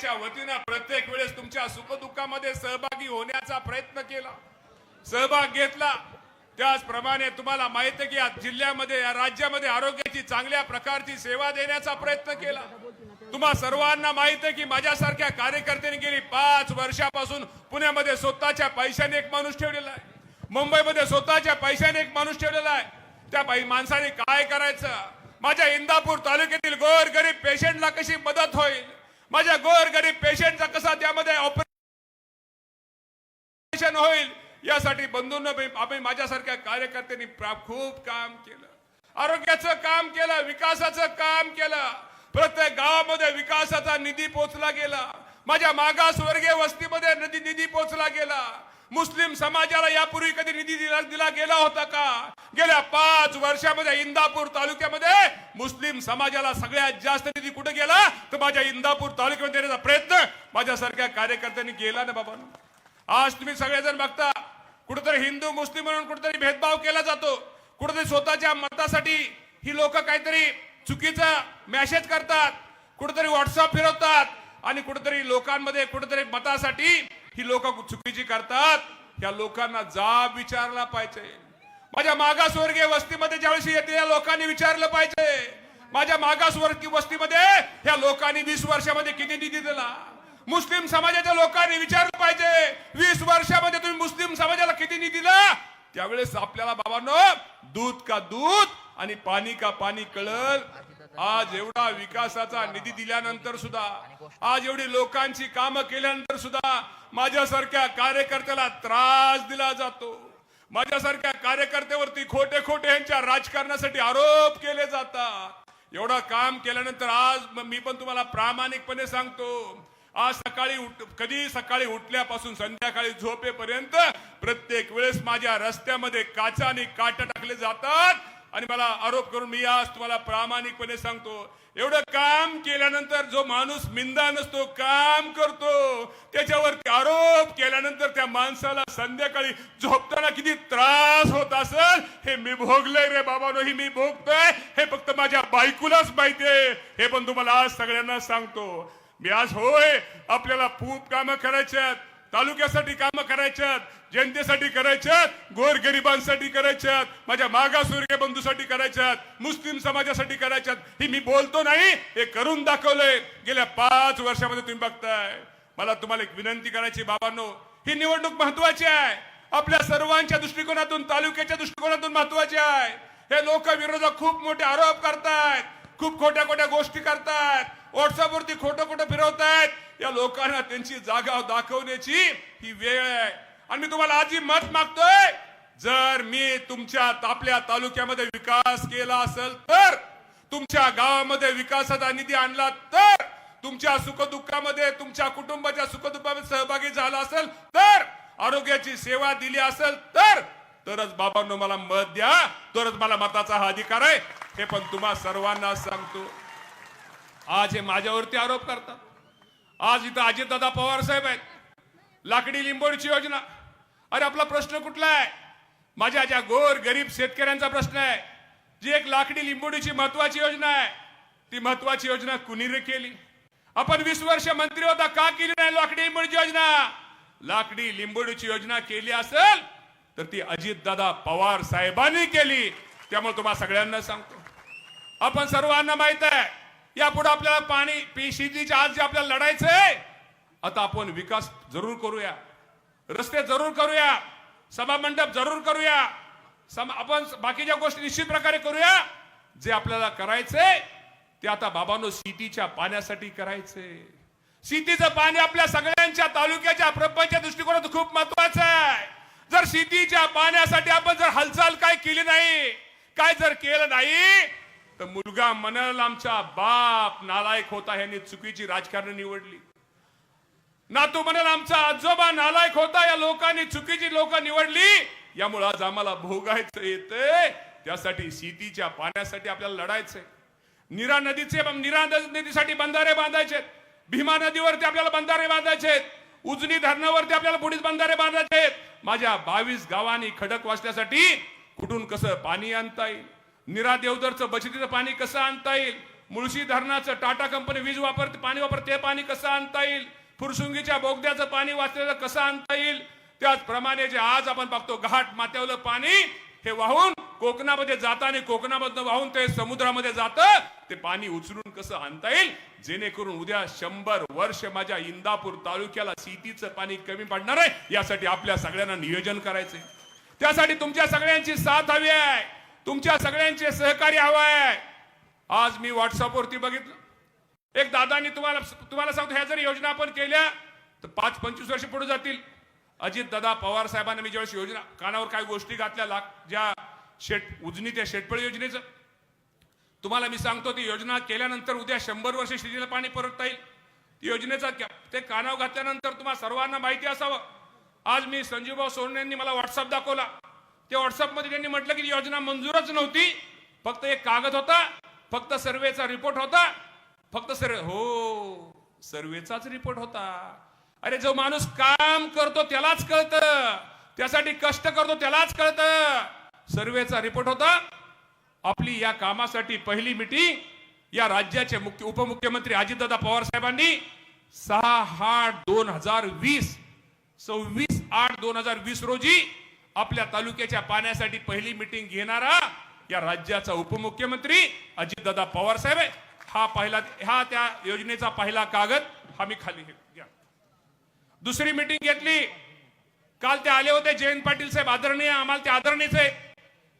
संघाच्या वतीनं प्रत्येक वेळेस तुमच्या सुखदुःखामध्ये सहभागी होण्याचा प्रयत्न केला. सहभाग घेतला. त्याचप्रमाणे तुम्हाला माहीत आहे की या जिल्ह्यामध्ये या राज्यामध्ये आरोग्याची चांगल्या प्रकारची सेवा देण्याचा प्रयत्न केला. तुम्हा सर्वांना माहीत आहे की माझ्यासारख्या कार्यकर्त्यांनी गेली पाच वर्षापासून पुण्यामध्ये स्वतःच्या पैशाने एक माणूस ठेवलेला आहे. मुंबईमध्ये स्वतःच्या पैशाने एक माणूस ठेवलेला आहे. त्या बाई माणसाने काय करायचं? माझ्या इंदापूर तालुक्यातील गोर गरीब पेशंटला कशी मदत होईल? माझ्या गोरगरीब पेशंटचा कसा त्यामध्ये ऑपरेशन होईल यासाठी बंधूंना आम्ही माझ्यासारख्या कार्यकर्त्यांनी प्रा- खूप काम केलं. आरोग्याचं काम केलं विकासाचं काम केलं. प्रत्येक गावामध्ये विकासाचा निधी पोचला गेला. माझ्या मागासवर्गीय वस्तीमध्ये निधी निधी पोचला गेला. मुस्लिम समाजाला यापूर्वी कधी निधी दिला दिला गेला होता का? गेल्या पाच वर्षामध्ये इंदापूर तालुक्यामध्ये मुस्लिम समाजाला सगळ्यात जास्त निधी कुठे गेला? तर माझ्या इंदापूर तालुक्यामध्ये देण्याचा प्रयत्न माझ्यासारख्या कार्यकर्त्यांनी केला ना बाबा आज तुम्ही सगळेजण बघता कुठेतरी हिंदू मुस्लिम म्हणून कुठेतरी भेदभाव केला जातो. कुठेतरी स्वतःच्या मतासाठी ही लोक काहीतरी चुकीचा मेसेज करतात कुठेतरी व्हॉट्सअप फिरवतात आणि कुठेतरी लोकांमध्ये कुठेतरी मतासाठी ही लोक चुकीची करतात या लोकांना जाब विचारला पाहिजे. माझ्या मागासवर्गीय वस्तीमध्ये ज्यावेळेस येते या लोकांनी विचारलं पाहिजे. माझ्या मागासवर्गीय वस्तीमध्ये या लोकांनी वीस वर्षामध्ये किती निधी दिला? मुस्लिम समाजाच्या लोकांनी विचारलं पाहिजे वीस वर्षामध्ये तुम्ही मुस्लिम समाजाला किती निधी दिला? त्यावेळेस आपल्याला बाबांनो दूध का दूध आणि पाणी का पाणी कळल. आज एवढा विकासाचा निधी दिल्यानंतर सुद्धा आज एवढी लोकांची कामं केल्यानंतर सुद्धा माझ्यासारख्या कार्यकर्त्याला त्रास दिला जातो. माझ्यासारख्या कार्यकर्त्यावरती खोटे खोटे यांच्या राजकारणासाठी आरोप केले जातात. एवढं काम केल्यानंतर आज मी पण तुम्हाला प्रामाणिकपणे सांगतो आज सकाळी उठ कधी सकाळी उठल्यापासून संध्याकाळी झोपेपर्यंत प्रत्येक वेळेस माझ्या रस्त्यामध्ये काचा आणि काटा टाकले जातात. आणि मला आरोप करून मी आज तुम्हाला प्रामाणिकपणे सांगतो एवढं काम केल्यानंतर जो माणूस मिंदा नसतो काम करतो त्याच्यावर आरोप केल्यानंतर त्या माणसाला संध्याकाळी झोपताना किती त्रास होत असेल हे मी भोगलंय रे बाबानो ही मी भोगतोय हे फक्त माझ्या बायकोलाच माहितीये हे पण तुम्हाला आज सगळ्यांना सांगतो. मी आज होय आपल्याला खूप कामं करायच्यात तालुक्यासाठी कामं करायच्यात जनतेसाठी करायच्यात गोरगरिबांसाठी करायच्यात माझ्या मागासवर्गीय बंधूसाठी करायच्यात मुस्लिम समाजासाठी करायच्यात ही मी बोलतो नाही हे करून दाखवलंय. गेल्या पाच वर्षामध्ये तुम्ही बघताय. मला तुम्हाला एक विनंती करायची बाबांनो ही निवडणूक महत्वाची आहे. आपल्या सर्वांच्या दृष्टिकोनातून तालुक्याच्या दृष्टिकोनातून महत्वाची आहे. हे लोक विरोधात खूप मोठे आरोप करतायत खूप खोट्या खोट्या गोष्टी करतायत. व्हॉट्सअपवरती खोटं खोटं फिरवतायत. या लोकांना त्यांची जागा दाखवण्याची ही वेळ आहे. आणि मी तुम्हाला आजी मत मागतोय जर मी तुमच्या आपल्या तालुक्यामध्ये विकास केला असेल तर तुमच्या गावामध्ये विकासाचा निधी आणला तर तुमच्या सुखदुःखामध्ये तुमच्या कुटुंबाच्या सुखदुःखामध्ये सहभागी झाला असेल तर आरोग्याची सेवा दिली असेल तर तरच बाबांनो मला मत द्या तरच मला मताचा हा अधिकार आहे. हे पण तुम्हा सर्वांना सांगतो. आज हे माझ्यावरती आरोप करतात. आज इथं अजितदादा पवार साहेब आहेत. लाकडी लिंबोडीची योजना. अरे आपला प्रश्न कुठला आहे? माझ्या ज्या गोर गरीब शेतकऱ्यांचा प्रश्न आहे. जी एक लाकडी लिंबोडीची महत्वाची योजना आहे ती महत्वाची योजना कुणी रे केली? आपण वीस वर्ष मंत्री होता का केली नाही लाकडी लिंबोडीची योजना? लाकडी लिंबोडीची योजना केली असेल तर ती अजितदादा पवार साहेबांनी केली. त्यामुळे तुम्हाला सगळ्यांना सांगतो. आपण सर्वांना माहीत आहे यापुढे आपल्याला पाणी पीसीजीच्या आज जे आपल्याला लढायचंय आता आपण विकास जरूर करूया. रस्ते जरूर करूया. सभामंडप जरूर करूया. सम- आपण बाकीच्या गोष्टी निश्चित प्रकारे करूया. जे आपल्याला करायचंय ते आता बाबांनो सिटीच्या पाण्यासाठी करायचंय. सिटीचं पाणी आपल्या सगळ्यांच्या तालुक्याच्या प्रपंच्या दृष्टिकोनात खूप महत्वाचं आहे. जर शेतीच्या पाण्यासाठी आपण जर हालचाल काय केली नाही काय जर केलं नाही तर मुलगा म्हणाल आमचा बाप नालायक होता यांनी चुकीची राजकारण निवडली. नातू म्हणाल आमचा आजोबा नालायक होता या लोकांनी चुकीची लोक निवडली. यामुळे आज आम्हाला भोगायचं येतंय. त्यासाठी शेतीच्या पाण्यासाठी आपल्याला लढायचंय. निरा नदीचे निरा नदीसाठी बंधारे बांधायचे भीमा नदीवरती आपल्याला बंधारे बांधायचे उजनी धरणावरती आपल्याला पुढील बंधारे बांधायचे माझ्या बावीस गावांनी खडक वाचण्यासाठी कुठून कसं पाणी आणता येईल? निरा देवदरचं बचतीचं पाणी कसं आणता येईल? मुळशी धरणाचं टाटा कंपनी वीज वापर पाणी वापर ते पाणी कसं आणता येईल? फुरसुंगीच्या बोगद्याचं पाणी वाचलेलं कसं आणता येईल? त्याचप्रमाणे जे आज आपण बघतो घाट माथ्यावलं पाणी हे वाहून कोकणामध्ये जाताना कोकणामधनं वाहून ते समुद्रामध्ये जातं ते पाणी उचलून कसं आणता येईल? जेणेकरून उद्या शंभर वर्ष माझ्या इंदापूर तालुक्याला सीतीचं पाणी कमी पडणार आहे यासाठी आपल्या सगळ्यांना नियोजन करायचंय. त्यासाठी तुमच्या सगळ्यांची साथ हवी आहे. तुमच्या सगळ्यांचे सहकार्य हवं आहे. आज मी व्हॉट्सअपवरती बघितलं. एक दादानी तुम्हाला तुम्हाला सांगतो ह्या जर योजना आपण केल्या तर पाच पंचवीस वर्ष पुढे जातील. अजित दादा पवार साहेबांना मी ज्यावेळेस योजना कानावर काही गोष्टी घातल्या लाग ज्या शेट उजनी त्या शेटपळ योजनेचं तुम्हाला मी सांगतो ती योजना केल्यानंतर उद्या शंभर वर्ष शेतीला पाणी परतता येईल. ती योजनेचा क्या- ते कानावर घातल्यानंतर तुम्हाला सर्वांना माहिती असावं. आज मी संजीवभाऊ सोनवणे यांनी मला व्हॉट्सअप दाखवला. ते व्हॉट्सअपमध्ये त्यांनी म्हटलं की योजना मंजूरच नव्हती. फक्त एक कागद होता फक्त सर्वेचा रिपोर्ट होता फक्त सर्वे हो सर्वेचाच रिपोर्ट होता. अरे जो माणूस काम करतो त्यालाच कळतं त्यासाठी कष्ट करतो त्यालाच कळतं. सर्वेचा रिपोर्ट होता. आपली या कामासाठी पहिली मिटिंग या राज्याचे मुख्य उपमुख्यमंत्री अजितदादा पवार साहेबांनी सहा आठ दोन हजार वीस सव्वीस आठ दोन हजार वीस रोजी आपल्या तालुक्याच्या पाण्यासाठी पहिली मिटिंग घेणारा या राज्याचा उपमुख्यमंत्री अजितदादा पवार साहेब आहे हा पहिला हा त्या योजनेचा पहिला कागद हा मी खाली घ्या. दुसरी मिटिंग घेतली. काल ते आले होते जयंत पाटील साहेब आदरणीय आम्हाला ते आदरणीचे आहे.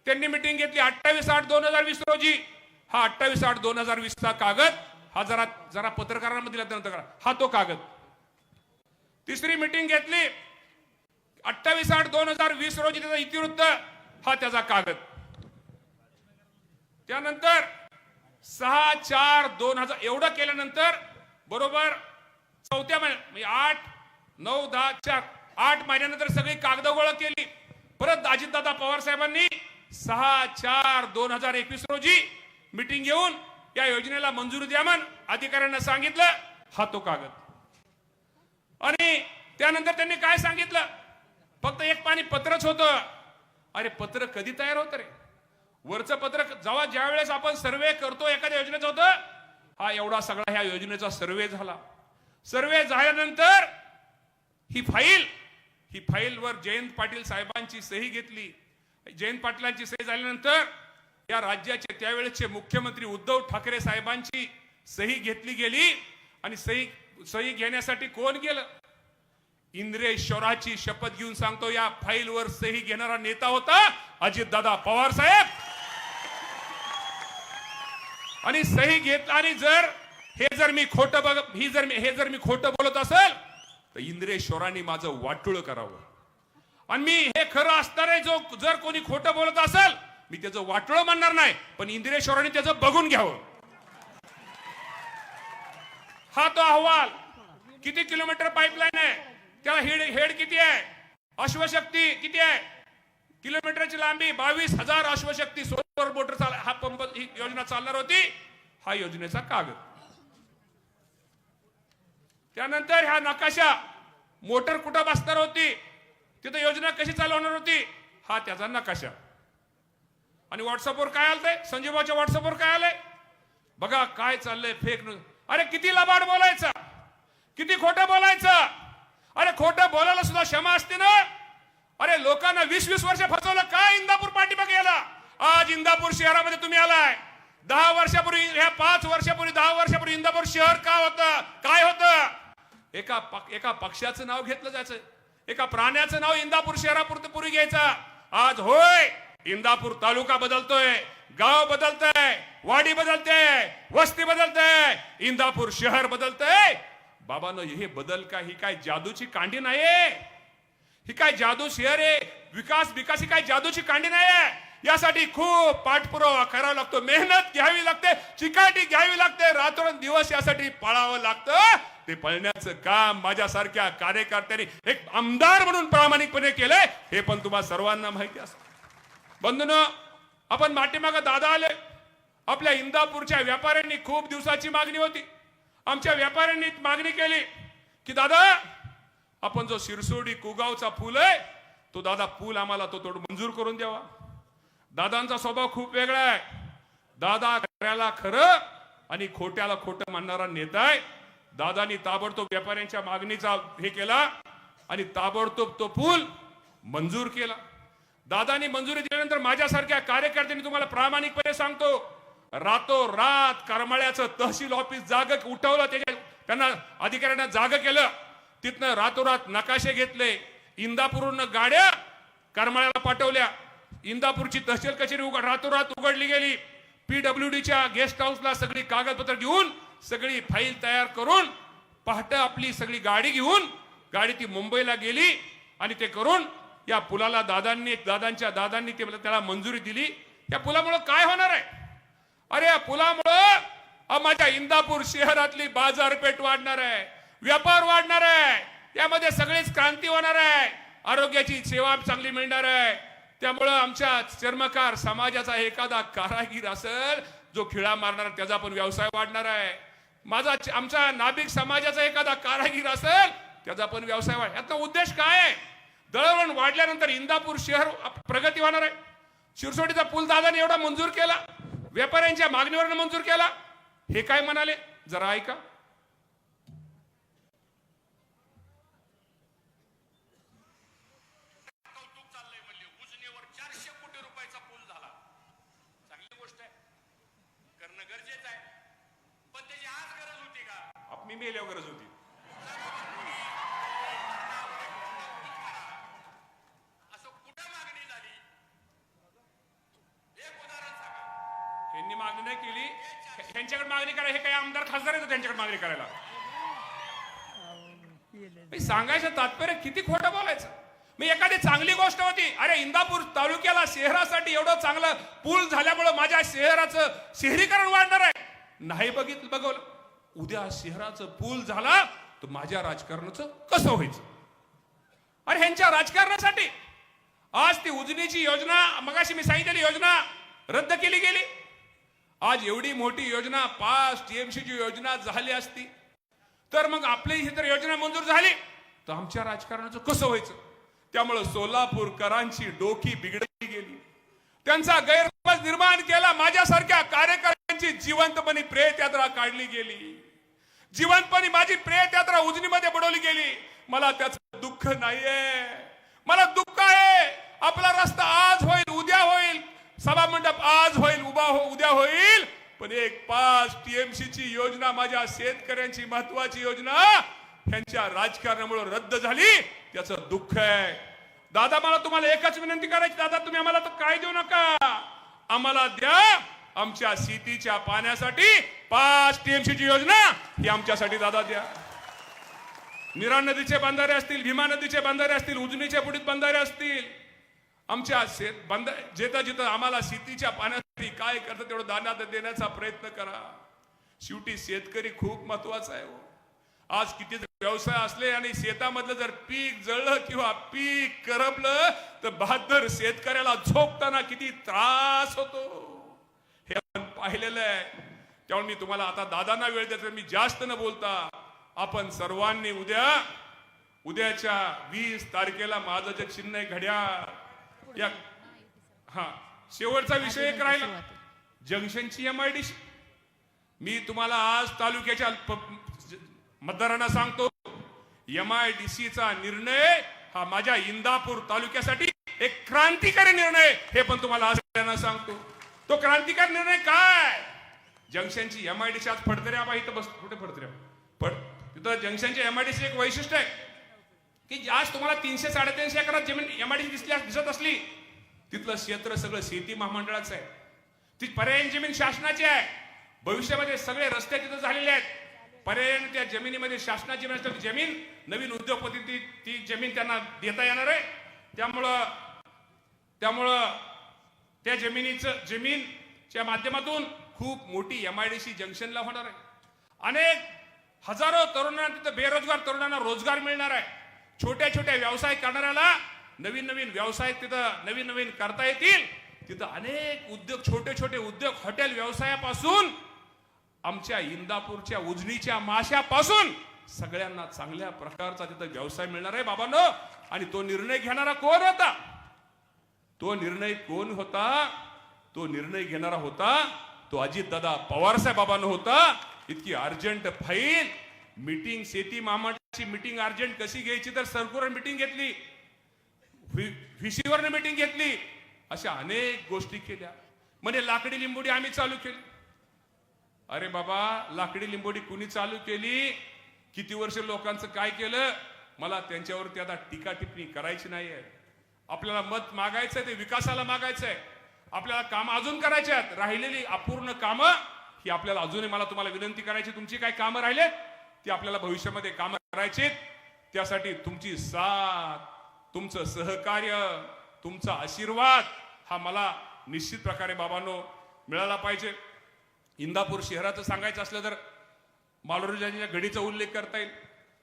त्यांनी मिटिंग घेतली अठ्ठावीस आठ दोन हजार वीस रोजी. हा अठ्ठावीस आठ दोन हजार वीस चा कागद हा जरा जरा पत्रकारांना दिला त्यानंतर करा हा तो कागद. तिसरी मिटिंग घेतली. अठ्ठावीस आठ दोन हजार वीस रोजी त्याचा इतिवृत्त हा त्याचा कागद. त्यानंतर सहा चार दोन हजार एवढं केल्यानंतर बरोबर चौथ्या महिन्यात म्हणजे आठ नऊ दहा चार आठ महिन्यानंतर सगळी कागद गोळा केली. परत अजितदादा पवार साहेबांनी सहा चार दोन हजार एकवीस रोजी मिटिंग घेऊन या योजनेला मंजुरी द्या म्हण अधिकाऱ्यांना सांगितलं हा तो कागद. आणि त्यानंतर त्यांनी काय सांगितलं? फक्त एक पाणी पत्रच होतं. अरे पत्र कधी तयार होतं रे? वरचं पत्र जेव्हा ज्या वेळेस आपण सर्वे करतो एखाद्या योजनेचं होतं हा एवढा सगळा ह्या योजनेचा सर्वे झाला. सर्वे झाल्यानंतर ही फाईल ही फाईलवर जयंत पाटील साहेबांची सही घेतली. जयंत पाटलांची सही झाल्यानंतर या राज्याचे त्यावेळेचे मुख्यमंत्री उद्धव ठाकरे साहेबांची सही घेतली गेली आणि सही सही घेण्यासाठी कोण गेलं? इंद्रेश्वराची शपथ घेऊन सांगतो या फाईलवर सही घेणारा नेता होता अजितदादा पवार साहेब. आणि सही घेतला आणि जर हे जर मी खोटं बघ ही जर मी हे जर मी खोटं बोलत असेल तर इंद्रेश्वरांनी माझं वाटुळ करावं. आणि मी हे खरं असणार आहे जो जर कोणी खोटं बोलत असेल मी त्याचं वाटोळ म्हणणार नाही पण इंद्रेश्वरांनी त्याचं बघून घ्यावं. हा तो अहवाल किती किलोमीटर पाईपलाईन आहे? त्याला हेड हेड किती आहे? अश्वशक्ती किती आहे? किलोमीटरची लांबी बावीस हजार अश्वशक्ती सोलर मोटर चाल हा पंप ही योजना चालणार होती. हा योजनेचा कागद. त्यानंतर ह्या नकाशा मोटर कुठं बसणार होती? तिथं योजना कशी चालवणार होती? हा त्याचा नकाशा. आणि व्हॉट्सअपवर काय आलंय? संजीवाच्या व्हॉट्सअपवर काय आलंय? बघा काय चाललंय फेक न्यूज अरे किती लबाड बोलायचं? किती खोटं बोलायचं? अरे खोटं बोलायला सुद्धा क्षमा असते ना? अरे लोकांना वीस वीस वर्ष फसवलं काय इंदापूर पाठीमागे गेला आज इंदापूर शहरामध्ये तुम्ही आलाय. दहा वर्षापूर्वी ह्या पाच वर्षापूर्वी दहा वर्षापूर्वी इंदापूर शहर का होतं? काय होतं? एका एका पक्षाचं नाव घेतलं जायचं. एका प्राण्याचं नाव इंदापूर शहरापुरतं पूर्वी घ्यायचं. आज होय इंदापूर तालुका बदलतोय गाव बदलतंय वाडी बदलते वस्ती बदलते इंदापूर शहर बदलतंय. बाबानो हे बदल का ही काय जादूची कांडी नाहीये? ही काय जादू शहर आहे? विकास विकास ही काय जादूची कांडी नाहीये? यासाठी खूप पाठपुरावा करावा लागतो. मेहनत घ्यावी लागते चिकाटी घ्यावी लागते. रात्रंदिवस यासाठी पळावं लागतं. ते पळण्याचं काम माझ्यासारख्या कार्यकर्त्यांनी एक आमदार म्हणून प्रामाणिकपणे केलंय. हे पण तुम्हाला सर्वांना माहिती असतं. बंधून आपण माटीमाग दादा आले. आपल्या इंदापूरच्या व्यापाऱ्यांनी खूप दिवसाची मागणी होती. आमच्या व्यापाऱ्यांनी मागणी केली की दादा आपण जो शिरसोडी कुगावचा पूल आहे तो दादा पूल आम्हाला तो थोडं मंजूर करून द्यावा. दादांचा स्वभाव खूप वेगळा आहे. दादा खऱ्याला खरं आणि खोट्याला खोटं मानणारा नेता आहे. दादानी ताबडतोब व्यापाऱ्यांच्या मागणीचा हे केला आणि ताबडतोब तो पूल मंजूर केला. दादानी मंजुरी दिल्यानंतर माझ्यासारख्या कार्यकर्त्यांनी तुम्हाला प्रामाणिकपणे सांगतो रातोरात करमाळ्याचं तहसील ऑफिस जाग उठवलं त्याच्या त्यांना अधिकाऱ्यांना जाग केलं. तिथनं रातोरात नकाशे घेतले. इंदापूरहून गाड्या करमाळ्याला पाठवल्या. इंदापूरची तहसील कचेरी उघड रातोरात उघडली गेली. पीडब्ल्यूडीच्या गेस्ट हाऊसला सगळी कागदपत्र घेऊन सगळी फाईल तयार करून पहाट आपली सगळी गाडी घेऊन गाडी ती मुंबईला गेली आणि ते करून या पुलाला दादांनी दादांच्या दादांनी ते त्याला मंजुरी दिली. या पुलामुळं काय होणार आहे? अरे या पुलामुळं माझ्या इंदापूर शहरातली बाजारपेठ वाढणार आहे व्यापार वाढणार आहे त्यामध्ये सगळीच क्रांती होणार आहे आरोग्याची सेवा चांगली मिळणार आहे. त्यामुळं आमच्या चर्मकार समाजाचा एखादा कारागीर असेल जो खिळा मारणार त्याचा पण व्यवसाय वाढणार आहे. माझा आमचा नाभिक समाजाचा एखादा कारागीर असेल त्याचा पण व्यवसाय वाढ याचा उद्देश काय आहे? दळणवळण वाढल्यानंतर इंदापूर शहर प्रगती होणार आहे. शिरसोटीचा पूल दादाने एवढा मंजूर केला. व्यापाऱ्यांच्या मागणीवर मंजूर केला. हे काय म्हणाले? जरा ऐका. कौतुक चाललंय म्हणले. उजनीवर चारशे कोटी रुपयाचा पूल झाला चांगली गोष्ट आहे करणं गरजेचं आहे पण त्याची आज गरज होती का आप- मी मेल्यावर गरज होती असं कुठं मागणी झाली एक उदाहरण सांगा यांनी मागणी नाही केली हे- ह्यांच्याकडे मागणी करा हे काही आमदार खासदार येतो त्यांच्याकडे मागणी करायला. सांगायचं तात्पर्य किती खोटं बोलायचं? मी एखादी चांगली गोष्ट होती अरे इंदापूर तालुक्याला शहरासाठी एवढं चांगलं पूल झाल्यामुळं माझ्या शहराचं शहरीकरण वाढणार आहे. नाही बघितलं बघवलं. उद्या शहराचं पूल झाला तर माझ्या राजकारणाचं कसं व्हायचं? अरे ह्यांच्या राजकारणासाठी. आज ती उजनीची योजना मगाशी मी सांगितलेली योजना रद्द केली गेली. आज एवढी मोठी योजना पाच टीएमसीची योजना झाली असती. तर मग आपली ही जर योजना मंजूर झाली. तर आमच्या राजकारणाचं कसं व्हायचं? त्यामुळं सोलापूरकरांची डोकी बिघडली गेली. त्यांचा गैरसमज निर्माण केला माझ्यासारख्या कार्यकर्त्यांची जिवंतपणी प्रेत यात्रा काढली गेली. जिवंतपणी माझी प्रेतयात्रा उजनीमध्ये बुडवली गेली. मला त्याचं दुःख नाहीये. मला दुःख आहे. आपला रस्ता आज होईल उद्या होईल. सभा मंडप आज होईल उभा हो उद्या होईल. पण एक पाच टीएमसी ची योजना माझ्या शेतकऱ्यांची महत्वाची योजना ह्यांच्या राजकारणामुळे रद्द झाली. त्याचं दुःख आहे. दादा मला तुम्हाला एकच विनंती करायची. दादा तुम्ही आम्हाला तर काय देऊ नका? आम्हाला द्या आमच्या शेतीच्या पाण्यासाठी पाच टीएमसी ची योजना. ही आमच्यासाठी दादा द्या. निरा नदीचे बंधारे असतील भीमा नदीचे बंधारे असतील उजनीच्या पुढीत बंधारे असतील आमच्या शेत बंद जेता जिथं आम्हाला शेतीच्या पाण्यासाठी काय करतं तेवढं दाना देण्याचा प्रयत्न करा. शेवटी शेतकरी खूप महत्त्वाचा आहे हो. आज किती व्यवसाय असले आणि शेतामधलं जर पीक जळलं किंवा पीक करपलं तर बहादर शेतकऱ्याला झोपताना किती त्रास होतो. हे आपण पाहिलेलं आहे. त्यामुळे मी तुम्हाला आता दादांना वेळ देतो मी जास्त न बोलता आपण सर्वांनी उद्या उद्याच्या वीस तारखेला माझं जे चिन्ह आहे घड्याळ या हा शेवटचा विषय एक राहिला. जंक्शनची एम आय डी मी तुम्हाला आज तालुक्याच्या मतदारांना सांगतो एम आय डी सीचा निर्णय हा माझ्या इंदापूर तालुक्यासाठी एक क्रांतिकारी निर्णय हे पण तुम्हाला आज सगळ्यांना सांगतो. तो क्रांतिकारी निर्णय काय? जंक्शनची एम आय डी सी आज फडतऱ्या बा इथं बस कुठे फडतऱ्या फड तिथं जंक्शनची एम आय डी सी एक वैशिष्ट्य आहे. की आज तुम्हाला तीनशे साडेतीनशे एकरात जमीन एम आय डी दिसली दिसत असली तिथलं क्षेत्र सगळं शेती महामंडळाचं आहे. ती पर्यायी जमीन शासनाची आहे. भविष्यामध्ये सगळे रस्ते तिथं झालेले आहेत. पर्यायाने त्या जमिनीमध्ये शासनाची जमीन नवीन उद्योगपती ती ती जमीन त्यांना देता येणार आहे. त्यामुळं त्यामुळं त्या जमिनीचं जमीनच्या माध्यमातून खूप मोठी एम आय डी सी जंक्शनला होणार आहे. अनेक हजारो तरुणांना तिथं बेरोजगार तरुणांना रोजगार मिळणार आहे. छोट्या छोट्या व्यवसाय करणाऱ्याला नवीन नवीन व्यवसाय तिथं नवीन नवीन करता येतील. तिथं अनेक उद्योग छोटे छोटे उद्योग हॉटेल व्यवसायापासून आमच्या इंदापूरच्या उजनीच्या माशापासून सगळ्यांना चांगल्या प्रकारचा तिथं व्यवसाय मिळणार आहे बाबांनो. आणि तो निर्णय घेणारा कोण होता? तो निर्णय कोण होता? तो निर्णय घेणारा होता तो अजितदादा पवार साहेबांना होता. इतकी अर्जंट फाईल मीटिंग शेती मामाची मीटिंग अर्जंट कशी घ्यायची तर सर्क्युलर मीटिंग घेतली. व्हीसीवर मीटिंग घेतली. अशा अनेक गोष्टी केल्या. म्हणजे लाकडी लिंबोडी आम्ही चालू केली. अरे बाबा लाकडी लिंबोडी कुणी चालू केली? किती वर्ष लोकांचं काय केलं? मला त्यांच्यावरती आता टीका टिप्पणी करायची नाहीये. आपल्याला मत मागायचंय ते विकासाला मागायचंय. आपल्याला काम अजून करायचे आहेत. राहिलेली अपूर्ण कामं ही आपल्याला अजूनही मला तुम्हाला विनंती करायची. तुमची काय कामं राहिले? ती आपल्याला भविष्यामध्ये काम करायची त्यासाठी तुमची साथ तुमचं सहकार्य तुमचा आशीर्वाद हा मला निश्चित प्रकारे बाबांनो मिळाला पाहिजे. इंदापूर शहराचं सांगायचं असलं तर मालोरजांच्या घडीचा उल्लेख करता येईल.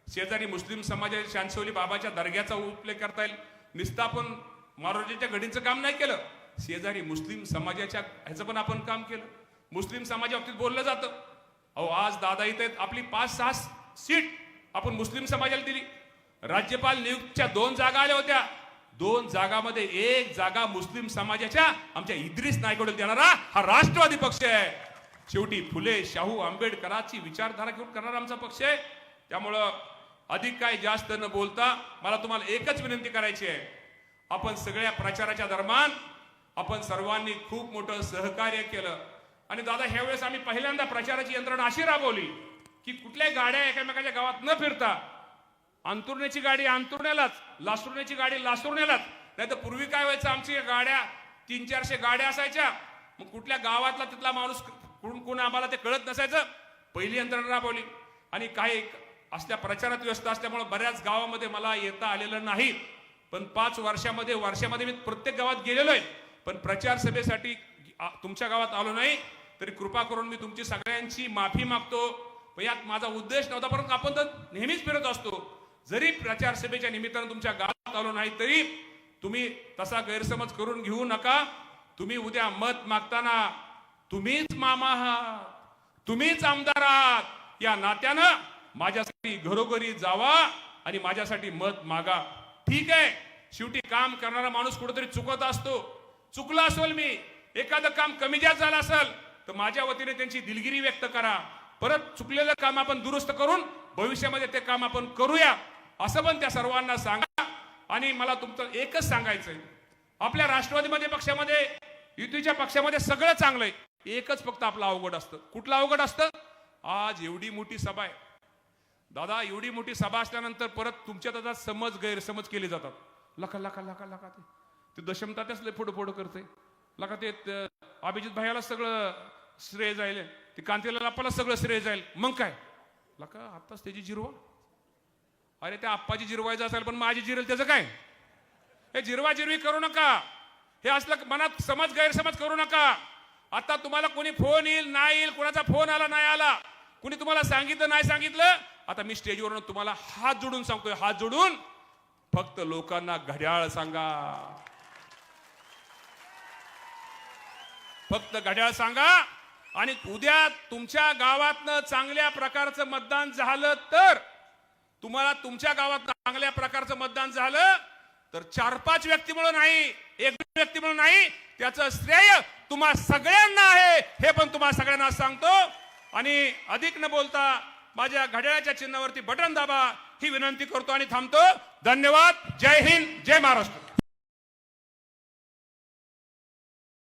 शेजारी मुस्लिम समाजाच्या शांतशवली बाबाच्या दर्ग्याचा उल्लेख करता येईल. नुसतं आपण मालोरीजांच्या घडीचं काम नाही केलं. शेजारी मुस्लिम समाजाच्या ह्याचं पण आपण काम केलं. मुस्लिम समाजाबाबतीत बोललं जातं. अहो आज दादा इथे आहेत. आपली पाच सहा सीट आपण मुस्लिम समाजाला दिली. राज्यपाल नियुक्तच्या दोन जागा आल्या होत्या. दोन जागामध्ये एक जागा मुस्लिम समाजाच्या आमच्या इद्रिस नायकोडला देणारा हा राष्ट्रवादी पक्ष आहे. शेवटी फुले शाहू आंबेडकराची विचारधारा घेऊन करणारा आमचा पक्ष आहे. त्यामुळं अधिक काय जास्त न बोलता मला तुम्हाला एकच विनंती करायची आहे. आपण सगळ्या प्रचाराच्या दरम्यान आपण सर्वांनी खूप मोठं सहकार्य केलं. आणि दादा ह्यावेळेस आम्ही पहिल्यांदा प्रचाराची यंत्रणा अशी राबवली की कुठल्याही गाड्या एकमेकाच्या गावात न फिरता अंतुरण्याची गाडी अंतुरण्यालाच लासुरण्याची गाडी लासुरण्यालाच. नाही तर पूर्वी काय व्हायचं आमची गाड्या तीन चारशे गाड्या असायच्या. मग कुठल्या गावातला तिथला माणूस कोण कोण आम्हाला ते कळत नसायचं. पहिली यंत्रणा राबवली. आणि काही असल्या प्रचारात व्यस्त असल्यामुळे बऱ्याच गावामध्ये मला येता आलेलं नाही. पण पाच वर्षामध्ये वर्षामध्ये मी प्रत्येक गावात गेलेलो आहे पण प्रचार सभेसाठी तुमच्या गावात आलो नाही. तरी कृपा करून मी तुमची सगळ्यांची माफी मागतो. पण यात माझा उद्देश नव्हता परंतु आपण तर नेहमीच फिरत असतो. जरी प्रचार सभेच्या निमित्तानं तुमच्या गावात आलो नाही तरी तुम्ही तसा गैरसमज करून घेऊ नका. तुम्ही उद्या मत मागताना तुम्हीच मामा आहात तुम्हीच आमदार आहात. या नात्यानं माझ्यासाठी घरोघरी जावा आणि माझ्यासाठी मत मागा. ठीक आहे शेवटी काम करणारा माणूस कुठेतरी चुकत असतो. चुकला असेल मी एखादं काम कमी जास्त झालं असेल तर माझ्या वतीने त्यांची दिलगिरी व्यक्त करा. परत चुकलेलं काम आपण दुरुस्त करून भविष्यामध्ये ते काम आपण करूया असं पण त्या सर्वांना सांगा. आणि मला तुमचं एकच सांगायचंय. आपल्या राष्ट्रवादीमध्ये पक्षामध्ये युतीच्या पक्षामध्ये सगळं चांगलं आहे. एकच फक्त आपलं अवघड असतं. कुठलं अवघड असतं? आज एवढी मोठी सभा आहे. दादा एवढी मोठी सभा असल्यानंतर परत तुमच्या दादा समज गैरसमज केले जातात. लका लका लका लका ते. दशमता त्याच लय फोडफोड करते लका ते अभिजित भाईला सगळं श्रेय जाईल. ते कांतीला लापाला सगळं श्रेय जाईल. मग काय? लका आत्ताच त्याची जिरवा. अरे त्या आप्पाची जिरवायचं असेल पण माझी जिरेल त्याचं काय? हे जिरवा जिरवी करू नका. हे असलं मनात समज गैरसमज करू नका. आता तुम्हाला कोणी फोन येईल नाही येईल कोणाचा फोन आला नाही आला. कुणी तुम्हाला सांगितलं नाही सांगितलं? आता मी स्टेजवरून तुम्हाला हात जोडून सांगतोय हात जोडून. फक्त लोकांना घड्याळ सांगा. फक्त घड्याळ सांगा. आणि उद्या तुमच्या गावातनं चांगल्या प्रकारचं मतदान झालं तर तुम्हाला तुमच्या गावात चांगल्या प्रकारचं मतदान झालं तर चार पाच व्यक्तीमुळे नाही एक व्यक्तीमुळे नाही त्याचं श्रेय तुम्हा सगळ्यांना आहे हे पण तुम्हा सगळ्यांना सांगतो. आणि अधिक न बोलता माझ्या घड्याळाच्या चिन्हावरती बटन दाबा ही विनंती करतो आणि थांबतो. धन्यवाद. जय हिंद. जय महाराष्ट्र.